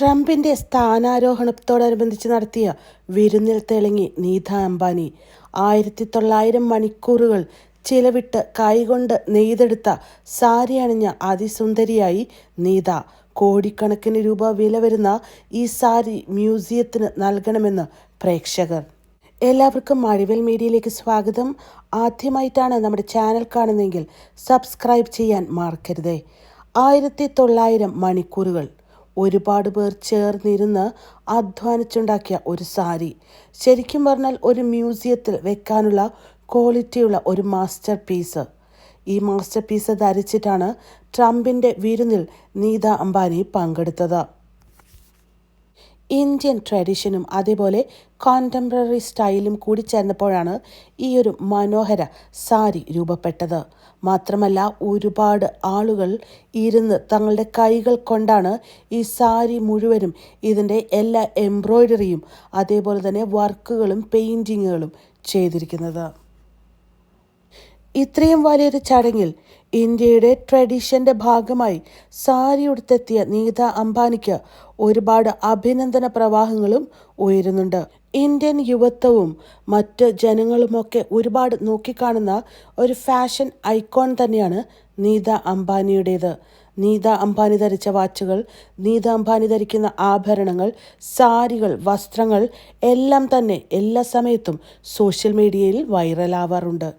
ട്രംപിന്റെ സ്ഥാനാരോഹണത്തോടനുബന്ധിച്ച് നടത്തിയ വിരുന്നിൽ തെളിങ്ങി നീത അംബാനി. ആയിരത്തി തൊള്ളായിരം മണിക്കൂറുകൾ ചിലവിട്ട് കൈകൊണ്ട് നെയ്തെടുത്ത സാരി അണിഞ്ഞ അതിസുന്ദരിയായി നീത. കോടിക്കണക്കിന് രൂപ വില വരുന്ന ഈ സാരി മ്യൂസിയത്തിന് നൽകണമെന്ന് പ്രേക്ഷകർ. എല്ലാവർക്കും മഴവിൽ മീഡിയയിലേക്ക് സ്വാഗതം. ആദ്യമായിട്ടാണ് നമ്മുടെ ചാനൽ കാണുന്നതെങ്കിൽ സബ്സ്ക്രൈബ് ചെയ്യാൻ മറക്കരുതേ. ആയിരത്തി തൊള്ളായിരം മണിക്കൂറുകൾ ഒരുപാട് പേർ ചേർന്നിരുന്ന് അധ്വാനിച്ചുണ്ടാക്കിയ ഒരു സാരി. ശരിക്കും പറഞ്ഞാൽ ഒരു മ്യൂസിയത്തിൽ വെക്കാനുള്ള ക്വാളിറ്റിയുള്ള ഒരു മാസ്റ്റർ പീസ്. ഈ മാസ്റ്റർ പീസ് ധരിച്ചിട്ടാണ് ട്രംപിന്റെ വിരുന്നിൽ നീത അംബാനി പങ്കെടുത്തത്. ഇന്ത്യൻ ട്രഡീഷനും അതേപോലെ കോണ്ടംപററി സ്റ്റൈലും കൂടി ചേർന്നപ്പോഴാണ് ഈ ഒരു മനോഹര സാരി രൂപപ്പെട്ടത്. മാത്രമല്ല ഒരുപാട് ആളുകൾ ഇരുന്ന് തങ്ങളുടെ കൈകൾ കൊണ്ടാണ് ഈ സാരി മുഴുവനും ഇതിന്റെ എല്ലാ എംബ്രോയ്ഡറിയും അതേപോലെ തന്നെ വർക്കുകളും പെയിന്റിങ്ങുകളും ചെയ്തിരിക്കുന്നത്. ഇത്രയും വലിയൊരു ചടങ്ങിൽ ഇന്ത്യയുടെ ട്രഡീഷന്റെ ഭാഗമായി സാരി ഉടുത്തെത്തിയ നീത അംബാനിക്ക് ഒരുപാട് അഭിനന്ദന പ്രവാഹങ്ങളും ഉയരുന്നുണ്ട്. ഇന്ത്യൻ യുവത്വവും മറ്റ് ജനങ്ങളുമൊക്കെ ഒരുപാട് നോക്കിക്കാണുന്ന ഒരു ഫാഷൻ ഐക്കോൺ തന്നെയാണ് നീത അംബാനിയുടേത്. നീത അംബാനി ധരിച്ച വാച്ചുകൾ നീത അംബാനി ധരിക്കുന്ന ആഭരണങ്ങൾ സാരികൾ വസ്ത്രങ്ങൾ എല്ലാം തന്നെ എല്ലാ സമയത്തും സോഷ്യൽ മീഡിയയിൽ വൈറലാവാറുണ്ട്.